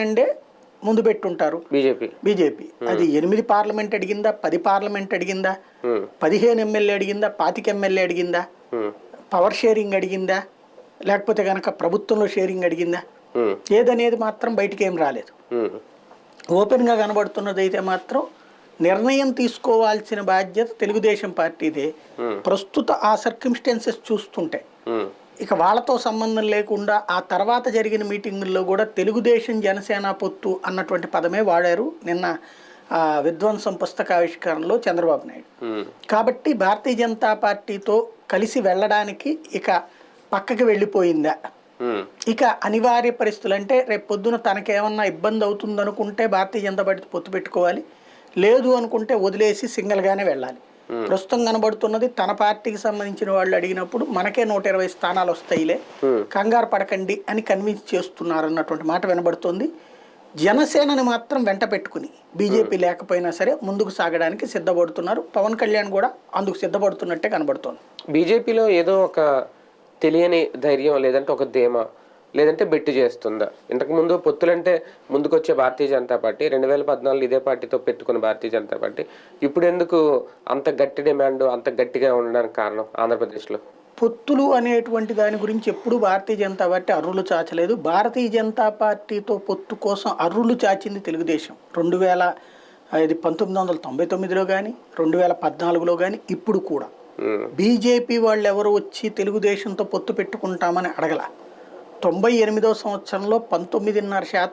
అండే ముందు పెట్టుంటారు. బీజేపీ. బీజేపీ. అది ఎనిమిది పార్లమెంట్ అడిగిందా పది పార్లమెంట్ అడిగిందా పదిహేను ఎమ్మెల్యే అడిగిందా పాతిక ఎమ్మెల్యే అడిగిందా పవర్ షేరింగ్ అడిగిందా లేకపోతే కనుక ప్రభుత్వంలో షేరింగ్ అడిగిందా ఏదనేది మాత్రం బయటికి ఏం రాలేదు ఓపెన్గా కనబడుతున్నది అయితే మాత్రం నిర్ణయం తీసుకోవాల్సిన బాధ్యత తెలుగుదేశం పార్టీదే. ప్రస్తుత ఆ సర్కమ్స్టెన్సెస్ చూస్తుంటే. ఇక వాళ్ళతో సంబంధం లేకుండా ఆ తర్వాత జరిగిన మీటింగుల్లో కూడా తెలుగుదేశం జనసేన పొత్తు అన్నటువంటి పదమే వాడారు నిన్న విధ్వంసం పుస్తకావిష్కరణలో చంద్రబాబు నాయుడు. కాబట్టి భారతీయ జనతా పార్టీతో కలిసి వెళ్ళడానికి ఇక పక్కకి వెళ్ళిపోయిందా? ఇక అనివార్య పరిస్థితులు అంటే రేపు పొద్దున తనకేమన్నా ఇబ్బంది అవుతుంది అనుకుంటే భారతీయ జనతా పార్టీ పొత్తు పెట్టుకోవాలి. లేదు అనుకుంటే వదిలేసి సింగిల్గానే వెళ్ళాలి. ప్రస్తుతం కనబడుతున్నది తన పార్టీకి సంబంధించిన వాళ్ళు అడిగినప్పుడు మనకే నూట ఇరవై స్థానాలు వస్తాయిలే. Hmm. కంగారు పడకండి అని కన్విన్స్ చేస్తున్నారు అన్నటువంటి మాట వినబడుతుంది. జనసేనని మాత్రం వెంట పెట్టుకుని బీజేపీ లేకపోయినా సరే ముందుకు సాగడానికి సిద్ధపడుతున్నారు. పవన్ కళ్యాణ్ కూడా అందుకు సిద్ధపడుతున్నట్టే కనబడుతోంది. బీజేపీలో ఏదో ఒక తెలియని ధైర్యం లేదంటే ఒక ధీమా. లేదంటే బెట్టు చేస్తుందా? ఇంతకుముందు పొత్తులంటే ముందుకొచ్చే భారతీయ జనతా పార్టీ రెండు వేల పద్నాలుగు ఇదే పార్టీతో పెట్టుకున్న భారతీయ జనతా పార్టీ. ఇప్పుడు ఎందుకు అంత గట్టి డిమాండ్ అంత గట్టిగా ఉండడానికి కారణం ఆంధ్రప్రదేశ్లో? పొత్తులు అనేటువంటి దాని గురించి ఎప్పుడు భారతీయ జనతా పార్టీ అర్రులు చాచలేదు. భారతీయ జనతా పార్టీతో పొత్తు కోసం అర్రులు చాచింది తెలుగుదేశం. రెండు వేల ఇది పంతొమ్మిది వందల తొంభై తొమ్మిదిలో కానీ రెండు వేల పద్నాలుగులో కానీ ఇప్పుడు కూడా. బీజేపీ వాళ్ళు ఎవరు వచ్చి తెలుగుదేశంతో పొత్తు పెట్టుకుంటామని అడగల. తొంభై ఎనిమిదో సంవత్సరంలో పంతొమ్మిదిన్నర శాతం